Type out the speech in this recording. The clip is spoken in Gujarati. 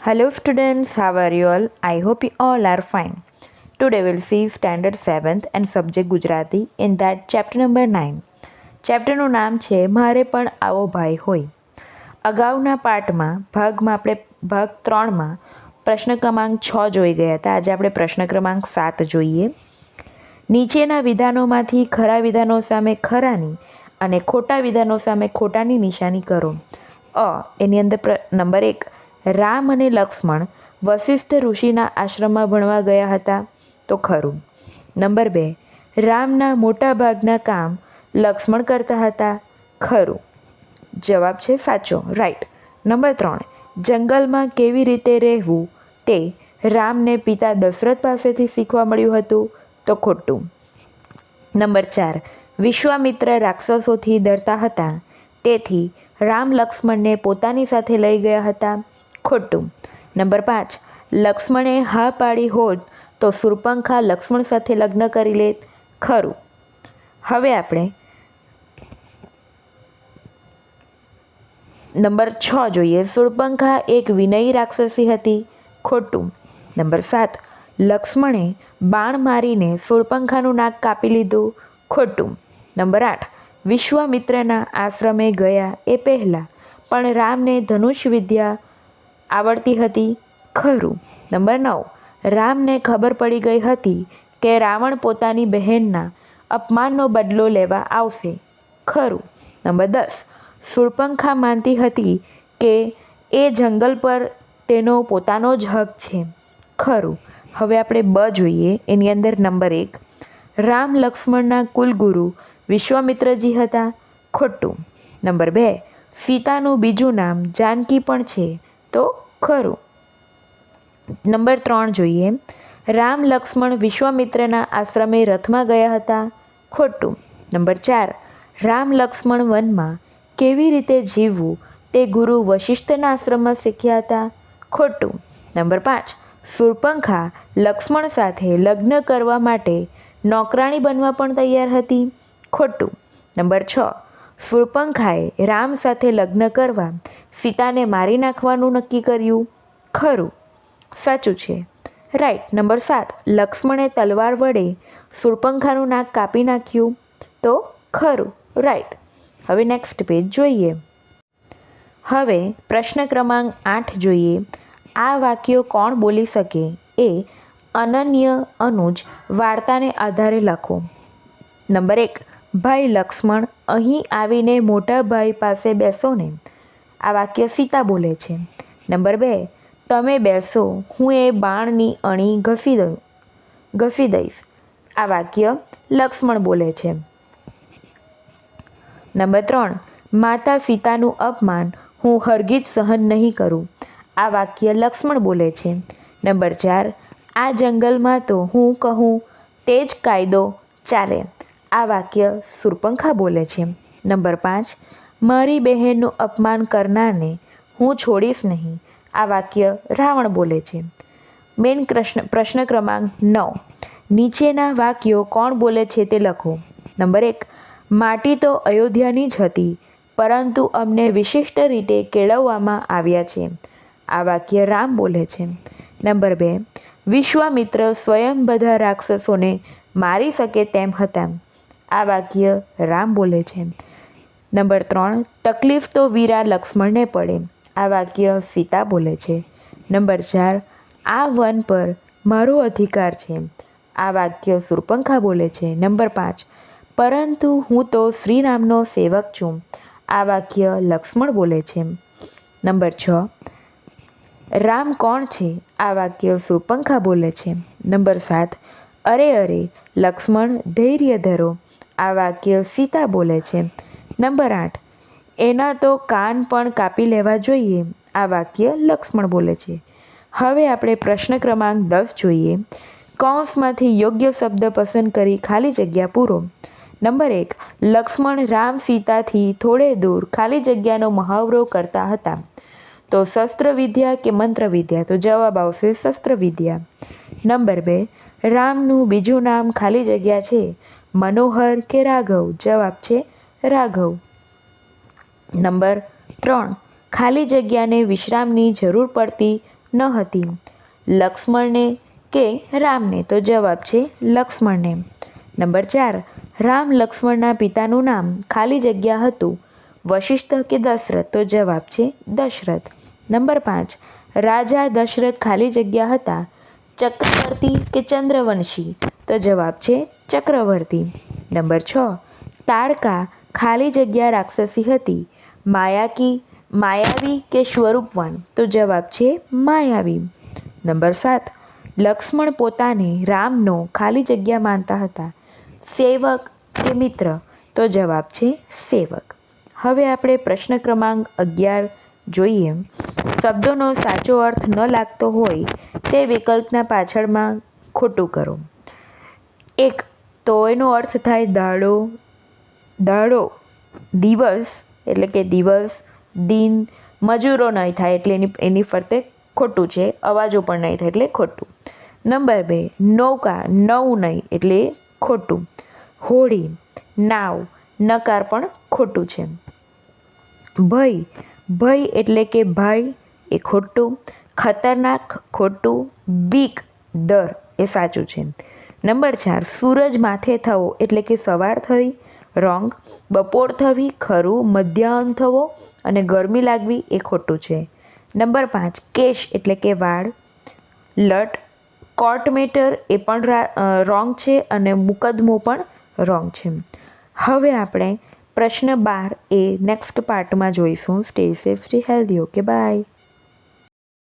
Hello students, how are you all? I hope you all are fine. Today we'll see standard 7th and subject Gujarati in that chapter number 9. ચેપ્ટરનું નામ છે મારે પણ આવો ભાઈ હોય અગાઉના પાઠમાં ભાગમાં આપણે ભાગ ત્રણમાં પ્રશ્ન ક્રમાંક છ જોઈ ગયા હતા આજે આપણે પ્રશ્ન ક્રમાંક સાત જોઈએ નીચેના વિધાનોમાંથી ખરા વિધાનો સામે ખરાની અને ખોટા વિધાનો સામે ખોટાની નિશાની કરો અ એની અંદર નંબર એક રામ અને લક્ષ્મણ વશિષ્ઠ ઋષિના આશ્રમમાં ભણવા ગયા હતા, તો ખરું. નંબર બે, રામના મોટા ભાગના કામ લક્ષ્મણ કરતા હતા, ખરું. જવાબ છે સાચો રાઈટ નંબર ત્રણ, જંગલમાં કેવી રીતે રહેવું તે રામને પિતા દશરથ પાસેથી શીખવા મળ્યું હતું, તો ખોટું. નંબર ચાર, વિશ્વામિત્ર રાક્ષસોથી ડરતા હતા, તેથી રામ લક્ષ્મણને પોતાની સાથે લઈ ગયા હતા ખોટું. નંબર પાંચ, લક્ષ્મણે હા પાડી હોત તો સુરપંખા લક્ષ્મણ સાથે લગ્ન કરી લે ખરું. હવે આપણે નંબર છ જોઈએ. સુરપંખા એક વિનયી રાક્ષસી હતી. ખોટું. નંબર સાત, લક્ષ્મણે બાણ મારીને સુરપંખાનું નાક કાપી લીધું. ખોટું. નંબર આઠ, વિશ્વામિત્રના આશ્રમે ગયા એ પહેલાં, પણ રામને ધનુષ વિદ્યા આવડતી હતી. ખરું. નંબર નવ. રામને ખબર પડી ગઈ હતી કે રાવણ પોતાની બહેનના અપમાનનો બદલો લેવા આવશે. ખરું. નંબર દસ. સુરપંખા માનતી હતી કે એ જંગલ પર તેનો પોતાનો જ હક છે. ખરું. હવે આપણે બ જોઈએ. એની અંદર નંબર એક. રામ લક્ષ્મણના કુલગુરુ વિશ્વામિત્રજી હતા. ખોટું. નંબર બે. સીતાનું બીજું નામ જાનકી પણ છે. તો ખરું. નંબર ત્રણ જોઈએ. રામ લક્ષ્મણ વિશ્વામિત્રના આશ્રમે રથમાં ગયા હતા. ખોટું. નંબર ચાર. રામ લક્ષ્મણ વનમાં કેવી રીતે જીવવું તે ગુરુ વશિષ્ઠના આશ્રમમાં શીખ્યા હતા. ખોટું. નંબર પાંચ. સુરપંખા લક્ષ્મણ સાથે લગ્ન કરવા માટે નોકરાણી બનવા પણ તૈયાર હતી. ખોટું. નંબર છ. સુરપંખાએ રામ સાથે લગ્ન કરવા સીતાને મારી નાખવાનું નક્કી કર્યું. ખરું. સાચું છે. રાઈટ. નંબર સાત. લક્ષ્મણે તલવાર વડે સુરપંખાનું નાક કાપી નાખ્યું. તો ખરું. રાઈટ. હવે નેક્સ્ટ પેજ જોઈએ. હવે પ્રશ્ન ક્રમાંક આઠ જોઈએ. આ વાક્યો કોણ બોલી શકે? એ અનન્ય અનુજ વાર્તાને આધારે લખો. નંબર એક. ભાઈ લક્ષ્મણ અહીં આવીને મોટા ભાઈ પાસે બેસો ને આ વાક્ય સીતા બોલે છે. નંબર બે, તમે બેસો, હું એ બાણની અણી ઘસી દઉં, ઘસી દઈશ. આ વાક્ય લક્ષ્મણ બોલે છે. નંબર ત્રણ, માતા સીતાનું અપમાન હું હરગીજ સહન નહીં કરું. આ વાક્ય લક્ષ્મણ બોલે છે. નંબર ચાર, આ જંગલમાં તો હું કહું, તે જ કાયદો ચાલે. આ વાક્ય સુરપંખા બોલે છે. નંબર પાંચ મારી બહેનનું અપમાન કરનારને હું છોડીશ નહીં, આ વાક્ય રાવણ બોલે છે. મેન પ્રશ્ન પ્રશ્ન ક્રમાંક નવ. નીચેના વાક્યો કોણ બોલે છે તે લખો. નંબર એક, માટી તો અયોધ્યાની જ હતી, પરંતુ અમને વિશિષ્ટ રીતે કેળવવામાં આવ્યા છે. આ વાક્ય રામ બોલે છે. નંબર બે, વિશ્વામિત્ર સ્વયં બધા રાક્ષસોને મારી શકે તેમ હતા. આ વાક્ય રામ બોલે છે. નંબર ત્રણ, તકલીફ તો વીરા લક્ષ્મણને પડે. આ વાક્ય સીતા બોલે છે. નંબર ચાર, આ વન પર મારો અધિકાર છે. આ વાક્ય સુરપંખા બોલે છે. નંબર પાંચ, પરંતુ હું તો શ્રીરામનો સેવક છું. આ વાક્ય લક્ષ્મણ બોલે છે. નંબર છ, રામ કોણ છે? આ વાક્ય સુરપંખા બોલે છે. નંબર સાત, અરે અરે, લક્ષ્મણ, ધૈર્ય ધરો. આ વાક્ય સીતા બોલે છે. નંબર આઠ. એના તો કાન પણ કાપી લેવા જોઈએ, આ વાક્ય લક્ષ્મણ બોલે છે. હવે આપણે પ્રશ્ન ક્રમાંક દસ જોઈએ. કૌંસમાંથી યોગ્ય શબ્દ પસંદ કરી ખાલી જગ્યા પૂરો. નંબર એક, લક્ષ્મણ રામ સીતાથી થોડે દૂર ખાલી જગ્યાનો મહાવરો કરતા હતા. તો શસ્ત્ર વિદ્યા કે મંત્ર વિદ્યા? તો જવાબ આવશે શસ્ત્ર વિદ્યા. નંબર બે, રામનું બીજું નામ ખાલી જગ્યા છે? મનોહર કે રાઘવ? જવાબ છે રાઘવ. નંબર ત્રણ. ખાલી જગ્યાને વિશ્રામની જરૂર પડતી ન હતી. લક્ષ્મણને કે રામને તો જવાબ છે લક્ષ્મણને. નંબર ચાર. રામ લક્ષ્મણના પિતાનું નામ ખાલી જગ્યા હતું. વશિષ્ઠ કે દશરથ તો જવાબ છે દશરથ. નંબર પાંચ. રાજા દશરથ ખાલી જગ્યા હતા. ચક્રવર્તી કે ચંદ્રવંશી તો જવાબ છે ચક્રવર્તી. નંબર છ. તાડકા ખાલી જગ્યા રાક્ષસી હતી. માયાકી, માયાવી કે સ્વરૂપવાન? તો જવાબ છે માયાવી. નંબર સાત. લક્ષ્મણ પોતાને રામનો ખાલી જગ્યા માનતા હતા. સેવક કે મિત્ર? તો જવાબ છે સેવક. હવે આપણે પ્રશ્ન ક્રમાંક અગિયાર જોઈએ. શબ્દોનો સાચો અર્થ ન લાગતો હોય તે વિકલ્પના પાછળમાં ખોટું કરો. એક, તો એનો અર્થ થાય દાડો દાડો, દિવસ, એટલે કે દિવસ, દિન, મજૂરો નહીં થાય એટલે એની એની ફરતે ખોટું છે, અવાજો પણ નહીં થાય એટલે ખોટું. નંબર બે, નૌકા, નવ નહીં એટલે ખોટું. હોળી નાવ, નકાર પણ ખોટું છે. ભય ભય એટલે કે ભાઈ એ ખોટું, ખતરનાક ખોટું, બીક, ડર એ સાચું છે. નંબર ચાર, સૂરજ માથે થવો એટલે કે સવાર થવી રોંગ, બપોર થવી, ખરું, મધ્યાહન થવો અને ગરમી લાગવી એ ખોટું છે. નંબર પાંચ, કેશ એટલે કે વાળ. લટ કોર્ટ મેટર એ પણ રોંગ છે અને મુકદમો પણ રોંગ છે. હવે આપણે પ્રશ્ન બાર એ નેક્સ્ટ પાર્ટમાં જોઈશું. Stay safe stay healthy okay bye